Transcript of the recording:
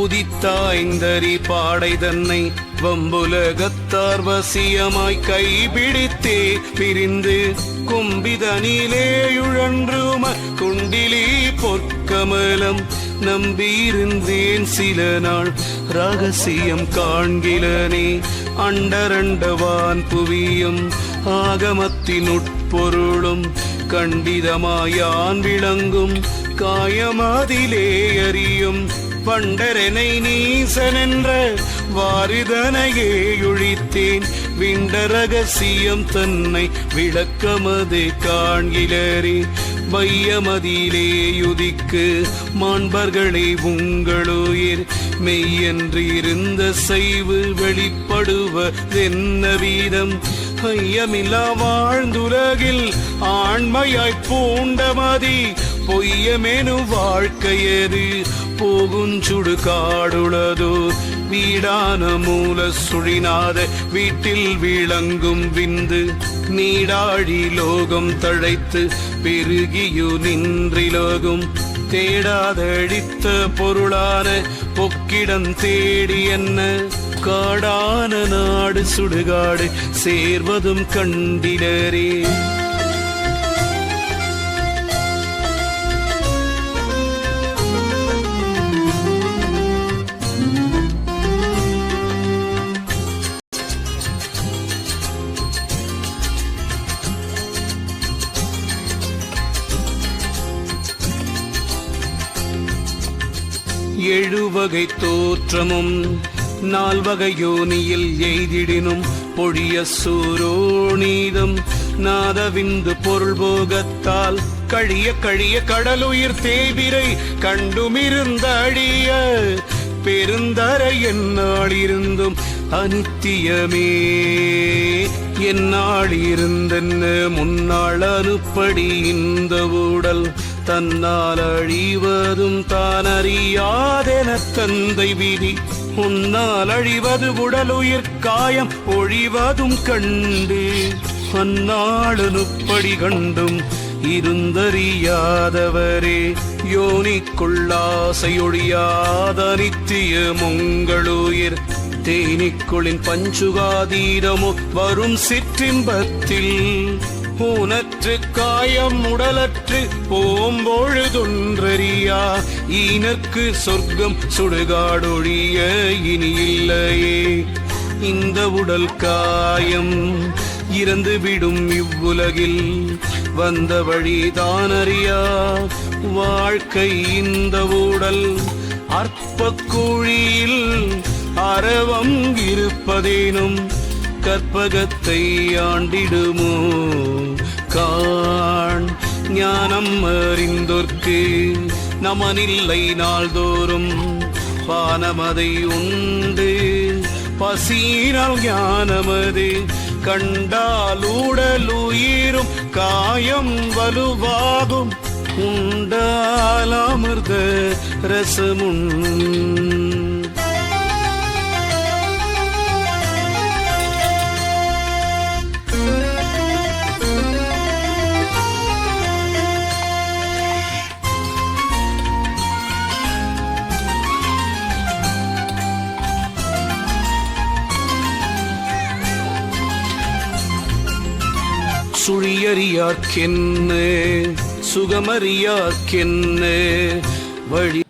உதித்தாய்ந்தரி பாடை தன்னை வம்புலகத்தார் வசியமாய் கைபிடித்தே பிரிந்து கும்பிதனிலேயுழன்றும குண்டிலே பொற்கமலம் நம்பியிருந்தேன் சில நாள் ரகசியம் காண்கிலனே அண்டரண்டவான் புவியும் ஆகமத்தின் உட்பொருளும் கண்டிதமாயான் விளங்கும் காயமாதிலே அறியும் பண்டரனை நீசனென்ற வாரிதனையே ஒழித்தேன் விண்ட ரகசியம் தன்னை விளக்கமது காண்கிலரே. வையமதியிலே யுதிக்கு மாண்பர்களே உங்களுயிர். மெய்யன்று இருந்த செய்வு வெளிப்படுவதென்ன வீதம்? ஐயமில்லா வாழ்ந்துலகில் ஆண்மையாய் பூண்டமதி பொய்யமேனு வாழ்க்கையது போகுஞ்சுடு காடுளதோ. வீடான மூல சுழினாத. வீட்டில் விளங்கும் விந்து. நீடாழி லோகம் தழைத்து. பெருகியு நின்றிலோகும் தேடாதழித்த பொருளான. பொக்கிடம் தேடி என்ன. காடான நாடு சுடுகாடு. சேர்வதும் கண்டிலரே. எழுவகை தோற்றமும் நால்வகை யோனியில் எய்திடினும் பொழிய சூரோணீதம் நாதவிந்து பொருள் போகத்தால் கழிய கழிய கடலுயிர் தேவிரை கண்டுமிருந்த அழிய பெருந்தரை என்னாளிருந்தும் அனித்தியமே. என்னால் இருந்தென்ன முன்னாள் அனுப்படி இந்த ஊடல் தன்னால் அழிவதும் தான் அறியாதென தந்தை விதி. உன்னால் அழிவது உடலுயிர் காயம் ஒழிவதும் கண்டு. அந்நாளனுப்படி கண்டும் இருந்தறியாதவரே. யோனிக்குள்ளாசையொழியாத நித்திய முங்களுயிர் தேனிக்குளின் பஞ்சுகாதீரமோ வரும் சிற்றின்பத்தில். பூனற்று காயம் உடலற்று போம்பொழுதொன்றறியா? ஈனற்கு சொர்க்கம் சுடுகாடொழிய இனி இல்லையே இந்த உடல் காயம் இறந்துவிடும் இவ்வுலகில். வந்த வழிதான் அறியா வாழ்க்கை இந்த ஊடல். அற்ப குழியில் அரவம் இருப்பதேனும் கற்பகத்தை ஆண்டிடுமோ? காண் ஞானம் அறிந்தோர்க்கு நமனில்லை நாள்தோறும். பானமதை உண்டு பசீனால் ஞானமது. கண்டால் உடல் உயிரும் காயம் வலுவாகும். உண்டால் அமிர்த ரசமுன் சுழியறியார்க்கென்ன சுகமறியார்க்கென்ன வழி